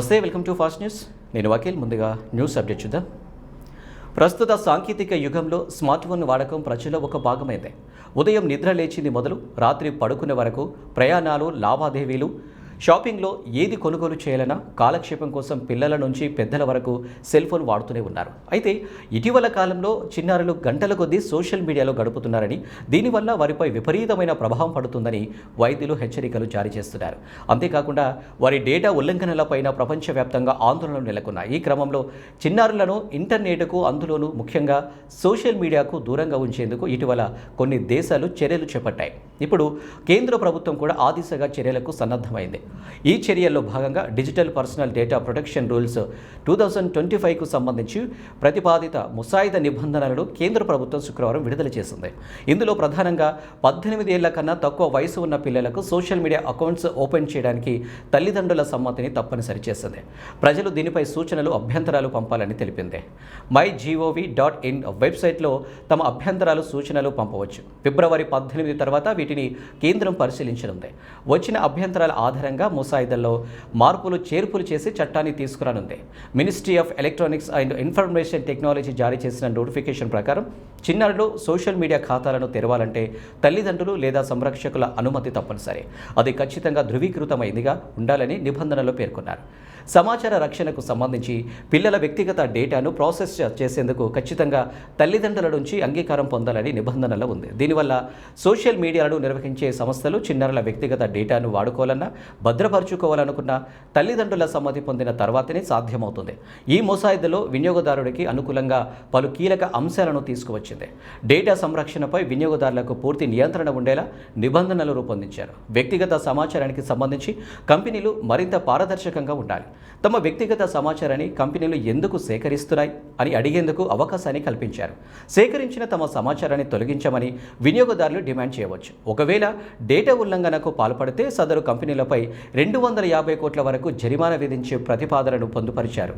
నమస్తే welcome to fast news. నేను వకీల్ ముందుగా న్యూస్ అప్డేట్ చూద్దాం. ప్రస్తుత సాంకేతిక యుగంలో స్మార్ట్ ఫోన్ వాడకం ప్రజల్లో ఒక భాగమైంది. ఉదయం నిద్ర లేచింది మొదలు రాత్రి పడుకునే వరకు ప్రయాణాలు లావాదేవీలు షాపింగ్లో ఏది కొనుగోలు చేయాలన్నా కాలక్షేపం కోసం పిల్లల నుంచి పెద్దల వరకు సెల్ ఫోన్ వాడుతూనే ఉన్నారు. అయితే ఇటీవల కాలంలో చిన్నారులు గంటల కొద్దీ సోషల్ మీడియాలో గడుపుతున్నారని దీనివల్ల వారిపై విపరీతమైన ప్రభావం పడుతుందని వైద్యులు హెచ్చరికలు జారీ చేస్తున్నారు. అంతేకాకుండా వారి డేటా ఉల్లంఘనలపైన ప్రపంచవ్యాప్తంగా ఆందోళనలు నెలకొన్నాయి. ఈ క్రమంలో చిన్నారులను ఇంటర్నెట్కు అందులోనూ ముఖ్యంగా సోషల్ మీడియాకు దూరంగా ఉంచేందుకు ఇటీవల కొన్ని దేశాలు చర్యలు చేపట్టాయి. ఇప్పుడు కేంద్ర ప్రభుత్వం కూడా ఆ దిశగా చర్యలకు సన్నద్ధమైంది. ఈ చర్యల్లో భాగంగా digital personal data protection rules two thousand twenty ఫైవ్కు సంబంధించి ప్రతిపాదిత ముసాయిదా నిబంధనలను కేంద్ర ప్రభుత్వం శుక్రవారం విడుదల చేసింది. ఇందులో ప్రధానంగా పద్దెనిమిది ఏళ్ళ కన్నా తక్కువ వయసు ఉన్న పిల్లలకు సోషల్ మీడియా అకౌంట్స్ ఓపెన్ చేయడానికి తల్లిదండ్రుల సమ్మతిని తప్పనిసరి చేసింది. ప్రజలు దీనిపై సూచనలు అభ్యంతరాలు పంపాలని తెలిపింది. మై జీఓవి డాట్ ఇన్ వెబ్సైట్లో తమ అభ్యంతరాలు సూచనలు పంపవచ్చు. ఫిబ్రవరి పద్దెనిమిది తర్వాత వీటిని కేంద్రం పరిశీలించనుంది. వచ్చిన అభ్యంతరాల ఆధారంగా ముసాయిదాల్లో మార్పులు చేర్పులు చేసి చట్టాన్ని తీసుకురానుంది. Ministry of electronics and information technology జారీ చేసిన నోటిఫికేషన్ ప్రకారం చిన్నారులు సోషల్ మీడియా ఖాతాలను తెరవాలంటే తల్లిదండ్రులు లేదా సంరక్షకుల అనుమతి తప్పనిసరి. అది ఖచ్చితంగా ధృవీకృతమైందిగా ఉండాలని నిబంధనలో పేర్కొన్నారు. సమాచార రక్షణకు సంబంధించి పిల్లల వ్యక్తిగత డేటాను ప్రాసెస్ చేసేందుకు ఖచ్చితంగా తల్లిదండ్రుల నుంచి అంగీకారం పొందాలని నిబంధనలో ఉంది. దీనివల్ల సోషల్ మీడియాను నిర్వహించే సంస్థలు చిన్నారుల వ్యక్తిగత డేటాను వాడుకోవాలన్నా భద్రపరచుకోవాలనుకున్న తల్లిదండ్రుల సమ్మతి పొందిన తర్వాతనే సాధ్యమవుతుంది. ఈ ముసాయిదాలో వినియోగదారుడికి అనుకూలంగా పలు కీలక అంశాలను తీసుకువచ్చింది. డేటా సంరక్షణపై వినియోగదారులకు పూర్తి నియంత్రణ ఉండేలా నిబంధనలు రూపొందించారు. వ్యక్తిగత సమాచారానికి సంబంధించి కంపెనీలు మరింత పారదర్శకంగా ఉండాలి. తమ వ్యక్తిగత సమాచారాన్ని కంపెనీలు ఎందుకు సేకరిస్తున్నాయి అని అడిగేందుకు అవకాశాన్ని కల్పించారు. సేకరించిన తమ సమాచారాన్ని తొలగించమని వినియోగదారులు డిమాండ్ చేయవచ్చు. ఒకవేళ డేటా ఉల్లంఘనకు పాల్పడితే సదరు కంపెనీలపై రెండు వందల యాభై కోట్ల వరకు జరిమానా విధించే ప్రతిపాదనను పొందుపరిచారు.